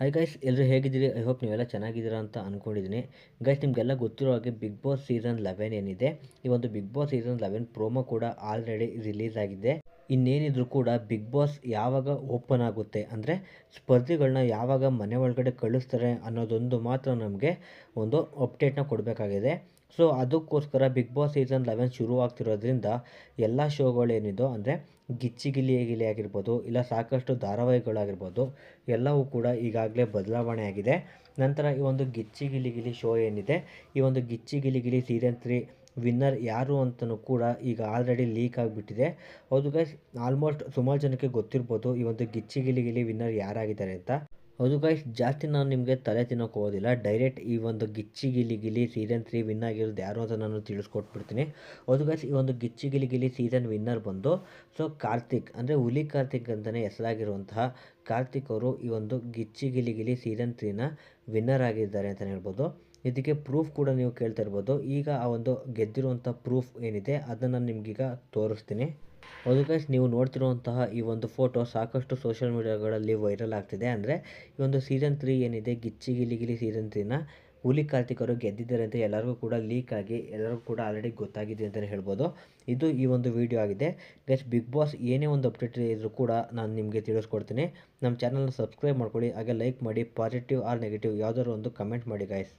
Hi guys ಎಲ್ಲರೂ ಹೇಗಿದ್ದೀರಿ? I hope ನೀವೆಲ್ಲ ಚೆನ್ನಾಗಿದ್ದೀರಾ ಅಂತ ಅಂದ್ಕೊಂಡಿದ್ದೀನಿ ಗೈಸ್ ನಿಮಗೆಲ್ಲ ಗೊತ್ತಿರೋ ಹಾಗೆ ಬಿಗ್ ಬಾಸ್ ಸೀಸನ್ ಲೆವೆನ್ ಏನಿದೆ. ಈ ಒಂದು big boss season eleven promo ಕೂಡ ಆಲ್ರೆಡಿ ರಿಲೀಸ್ ಆಗಿದೆ. ಇನ್ನೇನಿದ್ರು ಕೂಡ ಬಿಗ್ ಬಾಸ್ ಯಾವಾಗ ಓಪನ್ ಆಗುತ್ತೆ? ಅಂದರೆ ಸ್ಪರ್ಧಿಗಳನ್ನ ಯಾವಾಗ ಮನೆ ಒಳಗಡೆ ಕಳಿಸ್ತಾರೆ ಅನ್ನೋದೊಂದು ಮಾತ್ರ ನಮಗೆ ಒಂದು ಅಪ್ಡೇಟ್ನ ಕೊಡಬೇಕಾಗಿದೆ. ಸೊ ಅದಕ್ಕೋಸ್ಕರ ಬಿಗ್ ಬಾಸ್ ಸೀಸನ್ ಲೆವೆನ್ ಶುರು ಆಗ್ತಿರೋದ್ರಿಂದ ಎಲ್ಲ ಶೋಗಳೇನಿದೋ ಅಂದರೆ ಗಿಚ್ಚಿ ಗಿಲಿ ಗಿಲಿ ಆಗಿರ್ಬೋದು, ಇಲ್ಲ ಸಾಕಷ್ಟು ಧಾರಾವಾಹಿಗಳಾಗಿರ್ಬೋದು, ಎಲ್ಲವೂ ಕೂಡ ಈಗಾಗಲೇ ಬದಲಾವಣೆ ಆಗಿದೆ. ನಂತರ ಈ ಒಂದು ಗಿಚ್ಚಿ ಗಿಲಿ ಗಿಲಿ ಶೋ ಏನಿದೆ, ಈ ಒಂದು Gicchi Gili Gili season three winner ಯಾರು ಅಂತಲೂ ಕೂಡ ಈಗ ಆಲ್ರೆಡಿ ಲೀಕ್ ಆಗಿಬಿಟ್ಟಿದೆ. ಹೌದು ಗೈಸ್ ಆಲ್ಮೋಸ್ಟ್ ಸುಮಾರು ಜನಕ್ಕೆ ಗೊತ್ತಿರ್ಬೋದು ಈ ಒಂದು ಗಿಚ್ಚಿ ಗಿಲಿ ಗಿಲಿ ವಿನ್ನರ್ ಯಾರಾಗಿದ್ದಾರೆ ಅಂತ. ಹೌದು ಗೈಸ್ ಜಾಸ್ತಿ ನಾನು ನಿಮಗೆ ತಲೆ ತಿನ್ನೋಕೆ ಹೋಗೋದಿಲ್ಲ. ಡೈರೆಕ್ಟ್ ಈ ಒಂದು Gicchi Gili Gili season three win ಆಗಿರೋದು ಯಾರು ಅಂತ ನಾನು ತಿಳಿಸ್ಕೊಟ್ಬಿಡ್ತೀನಿ. ಹೌದು ಗೈಸ್ ಈ ಒಂದು ಗಿಚ್ಚಿ ಗಿಲಿ ಗಿಲಿ ಸೀಸನ್ ವಿನ್ನರ್ ಬಂದು ಸೊ ಕಾರ್ತಿಕ್ ಅಂದರೆ ಹುಲಿ ಕಾರ್ತಿಕ್ ಅಂತಲೇ ಹೆಸರಾಗಿರುವಂತಹ ಕಾರ್ತಿಕ್ ಅವರು ಈ ಒಂದು ಗಿಚ್ಚಿ ಗಿಲಿ ಗಿಲಿ ಸೀಸನ್ ತ್ರೀನ ವಿನ್ನರ್ ಆಗಿದ್ದಾರೆ ಅಂತಲೇ ಹೇಳ್ಬೋದು. ಇದಕ್ಕೆ ಪ್ರೂಫ್ ಕೂಡ ನೀವು ಕೇಳ್ತಾ ಇರ್ಬೋದು. ಈಗ ಆ ಒಂದು ಗೆದ್ದಿರುವಂಥ ಪ್ರೂಫ್ ಏನಿದೆ, ಅದನ್ನು ನಿಮಗೀಗ ತೋರಿಸ್ತೀನಿ. ಹೌದು ಗೈಸ್ ನೀವು ನೋಡ್ತಿರುವಂತಹ ಈ ಒಂದು ಫೋಟೋ ಸಾಕಷ್ಟು ಸೋಷಿಯಲ್ ಮೀಡಿಯಾಗಳಲ್ಲಿ ವೈರಲ್ ಆಗ್ತಿದೆ. ಅಂದರೆ ಈ ಒಂದು ಸೀಸನ್ ತ್ರೀ ಏನಿದೆ, ಗಿಚ್ಚಿ ಗಿಲಿ ಗಿಲಿ ಸೀಸನ್ ತ್ರೀನ ಹುಲಿ ಕಾರ್ತಿಕರು ಗೆದ್ದಿದ್ದಾರೆ ಅಂತ ಎಲ್ಲರಿಗೂ ಕೂಡ ಲೀಕ್ ಆಗಿ, ಎಲ್ಲರಿಗೂ ಕೂಡ ಆಲ್ರೆಡಿ ಗೊತ್ತಾಗಿದೆ ಅಂತಲೇ ಹೇಳ್ಬೋದು. ಇದು ಈ ಒಂದು ವಿಡಿಯೋ ಆಗಿದೆ. ಗೈಸ್ ಬಿಗ್ ಬಾಸ್ ಏನೇ ಒಂದು ಅಪ್ಡೇಟ್ ಇದ್ರೂ ಕೂಡ ನಾನು ನಿಮಗೆ ತಿಳಿಸ್ಕೊಡ್ತೀನಿ. ನಮ್ಮ ಚಾನಲ್ನ ಸಬ್ಸ್ಕ್ರೈಬ್ ಮಾಡ್ಕೊಳ್ಳಿ, ಹಾಗೆ ಲೈಕ್ ಮಾಡಿ ಪಾಸಿಟಿವ್ ಆರ್ ನೆಗೆಟಿವ್ ಯಾವುದಾದ್ರು ಒಂದು ಕಮೆಂಟ್ ಮಾಡಿ ಗೈಸ್